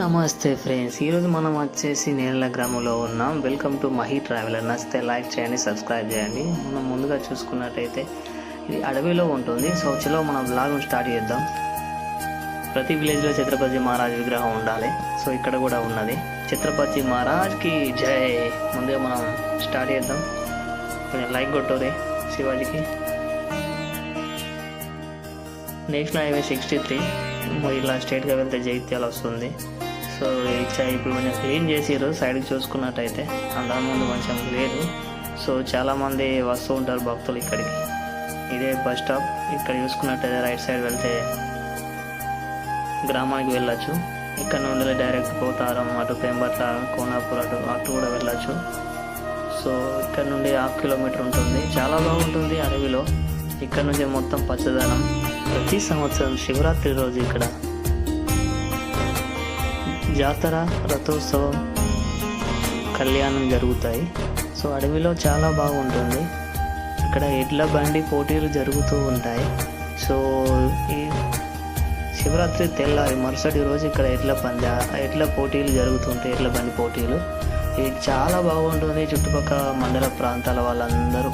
నమస్తే ఫ్రెండ్స్ ఈరోజు మనం వచ్చేసి నేల గ్రామంలో ఉన్నాం. వెల్కమ్ టు మహి ట్రావెలర్ నచ్చితే లైక్ చేయండి సబ్స్క్రైబ్ చేయండి. మనం ముందుగా చూసుకున్నట్టయితే ఇది అడవిలో ఉంటుంది. సో చలో మనం బ్లాగ్ స్టార్ట్ చేద్దాం. ప్రతి విలేజ్లో ఛత్రపతి మహారాజ్ విగ్రహం ఉండాలి. సో ఇక్కడ కూడా ఉన్నది. ఛత్రపతి మహారాజ్కి జై. ముందుగా మనం స్టార్ట్ చేద్దాం. కొంచెం లైక్ కొట్టురే శివాజీకి. నేషనల్ హైవే సిక్స్టీ త్రీ ఇలా స్టేట్గా వెళ్తే జైత్యాలు వస్తుంది. సో ఇచ్చా ఇప్పుడు కొంచెం క్లీన్ చేసిర్రు సైడ్కి చూసుకున్నట్టయితే అంతకుముందు కొంచెం లేదు. సో చాలామంది వస్తూ ఉంటారు భక్తులు ఇక్కడికి. ఇదే బస్ స్టాప్. ఇక్కడ చూసుకున్నట్టయితే రైట్ సైడ్ వెళ్తే గ్రామానికి వెళ్ళొచ్చు. ఇక్కడ నుండి డైరెక్ట్ పోతారం అటు పెంబట్ల కోనాపూర్ అటు అటు కూడా వెళ్ళొచ్చు. సో ఇక్కడ నుండి హాఫ్ కిలోమీటర్ ఉంటుంది. చాలా బాగుంటుంది అడవిలో. ఇక్కడ నుంచి మొత్తం పచ్చదనం. ప్రతి సంవత్సరం శివరాత్రి రోజు ఇక్కడ. జాతర రథోత్సవం కళ్యాణం జరుగుతాయి. సో అడవిలో చాలా బాగుంటుంది. ఇక్కడ ఎడ్ల బండి పోటీలు జరుగుతూ ఉంటాయి. సో ఈ శివరాత్రి తెల్లారి మరుసటి రోజు ఇక్కడ ఎడ్ల పంద ఎడ్ల పోటీలు జరుగుతుంటాయి ఎడ్ల బండి పోటీలు. ఇది చాలా బాగుంటుంది. చుట్టుపక్కల మండల ప్రాంతాల వాళ్ళందరూ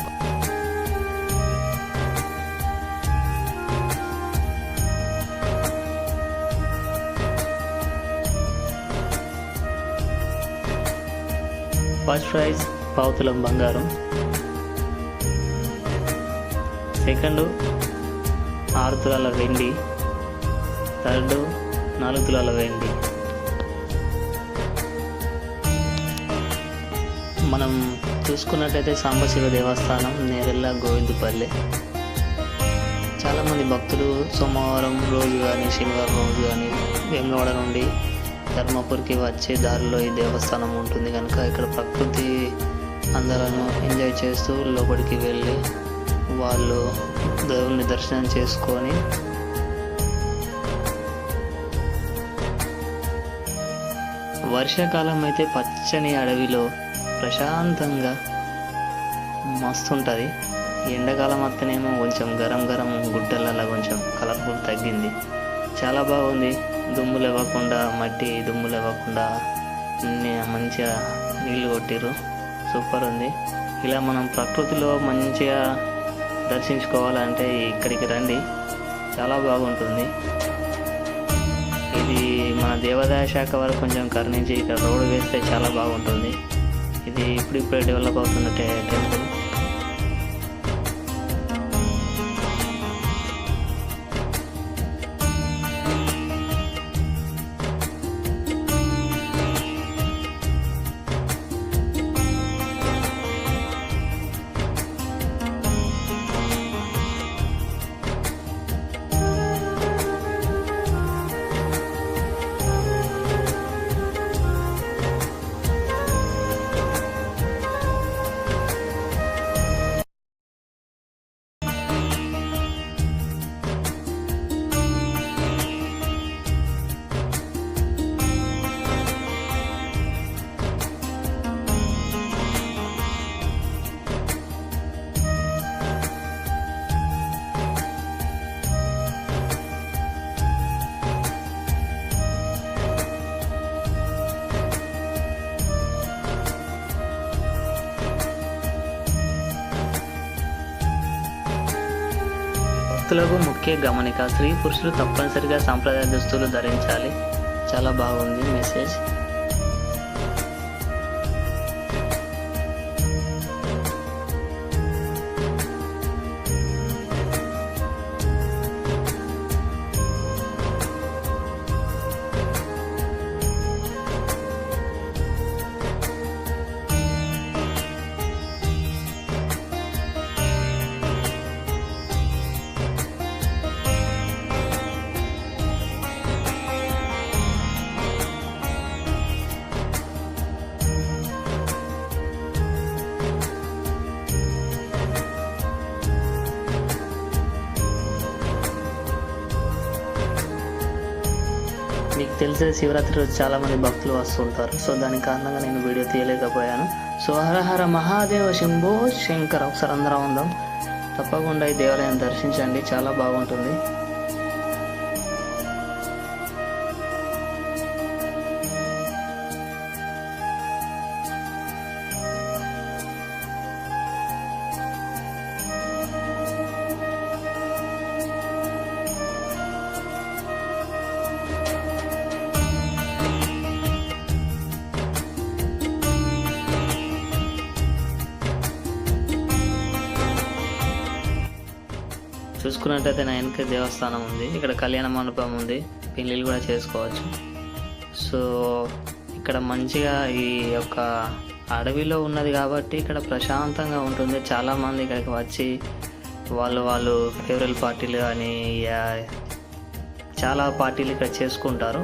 ఫస్ట్ ప్రైజ్ పావుతులం బంగారం సెకండ్ ఆరు తులాల వెండి థర్డ్ నాలుగు తులాల వెండి మనం చూసుకున్నట్టయితే సాంబశివ దేవస్థానం నేరెళ్ళ గోవిందపల్లె. చాలామంది భక్తులు సోమవారం రోజు కానీ శనివారం రోజు కానీ వేములవాడ నుండి ధర్మపూర్కి వచ్చే దారిలో ఈ దేవస్థానం ఉంటుంది కనుక ఇక్కడ ప్రకృతి అందరూ ఎంజాయ్ చేస్తూ లోపలికి వెళ్ళి వాళ్ళు దేవుల్ని దర్శనం చేసుకొని వర్షాకాలం అయితే పచ్చని అడవిలో ప్రశాంతంగా మస్తు ఉంటుంది ఎండాకాలం అత్తనేమో కొంచెం గరం గరం గుడ్డలలో కొంచెం కలర్ఫుల్ తగ్గింది. చాలా బాగుంది. దుమ్ములు ఇవ్వకుండా మట్టి దుమ్ములు ఇవ్వకుండా మంచిగా నీళ్ళు కొట్టిరు సూపర్ ఉంది. ఇలా మనం ప్రకృతిలో మంచిగా దర్శించుకోవాలంటే ఇక్కడికి రండి. చాలా బాగుంటుంది. ఇది మన దేవాదాయ శాఖ వారు కొంచెం కరుణించి ఇక్కడ రోడ్డు వేస్తే చాలా బాగుంటుంది. ఇది ఇప్పుడిప్పుడే డెవలప్ అవుతున్న టెంపుల్. దుస్తులకు ముఖ్య గమనిక స్త్రీ పురుషులు తప్పనిసరిగా సాంప్రదాయ దుస్తులు ధరించాలి. చాలా బాగుంది మెసేజ్. తెలిసే శివరాత్రి రోజు చాలామంది భక్తులు వస్తుంటారు సో దాని కారణంగా నేను వీడియో తీయలేకపోయాను. సో హరహర మహాదేవ శంభో శంకర. ఒకసారి అందరం ఉందాం. తప్పకుండా ఈ దేవాలయం దర్శించండి. చాలా బాగుంటుంది. చూసుకున్నట్టయితే నా వెనక దేవస్థానం ఉంది. ఇక్కడ కళ్యాణ మండపం ఉంది. పెళ్ళిళ్ళు కూడా చేసుకోవచ్చు. సో ఇక్కడ మంచిగా ఈ యొక్క అడవిలో ఉన్నది కాబట్టి ఇక్కడ ప్రశాంతంగా ఉంటుంది. చాలామంది ఇక్కడికి వచ్చి వాళ్ళు వాళ్ళు ఫేవరల్ పార్టీలు కానీ చాలా పార్టీలు ఇక్కడ చేసుకుంటారు.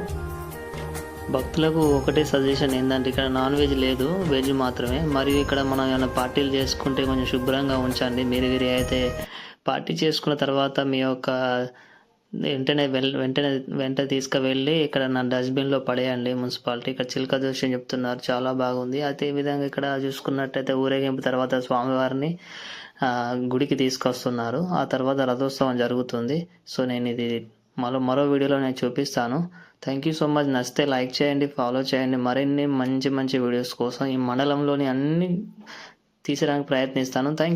భక్తులకు ఒకటే సజెషన్ ఏంటంటే ఇక్కడ నాన్ వెజ్ లేదు వెజ్ మాత్రమే. మరియు ఇక్కడ మనం ఏమైనా పార్టీలు చేసుకుంటే కొంచెం శుభ్రంగా ఉంచండి. మీరు వీరి అయితే పార్టీ చేసుకున్న తర్వాత మీ యొక్క వెంటనే వెల్ వెంటనే వెంట తీసుకువెళ్ళి ఇక్కడ నా డస్ట్బిన్లో పడేయండి మున్సిపాలిటీ. ఇక్కడ చిలక దోషం చెప్తున్నారు. చాలా బాగుంది. అదే విధంగా ఇక్కడ చూసుకున్నట్టయితే ఊరేగింపు తర్వాత స్వామివారిని గుడికి తీసుకొస్తున్నారు. ఆ తర్వాత రథోత్సవం జరుగుతుంది. సో నేను ఇది మరో మరో వీడియోలో నేను చూపిస్తాను. Thank you so much. నచ్చితే లైక్ చేయండి ఫాలో చేయండి. మరిన్ని మంచి మంచి వీడియోస్ కోసం ఈ మండలంలోని అన్ని తీసడానికి ప్రయత్నిస్తాను. Thank you.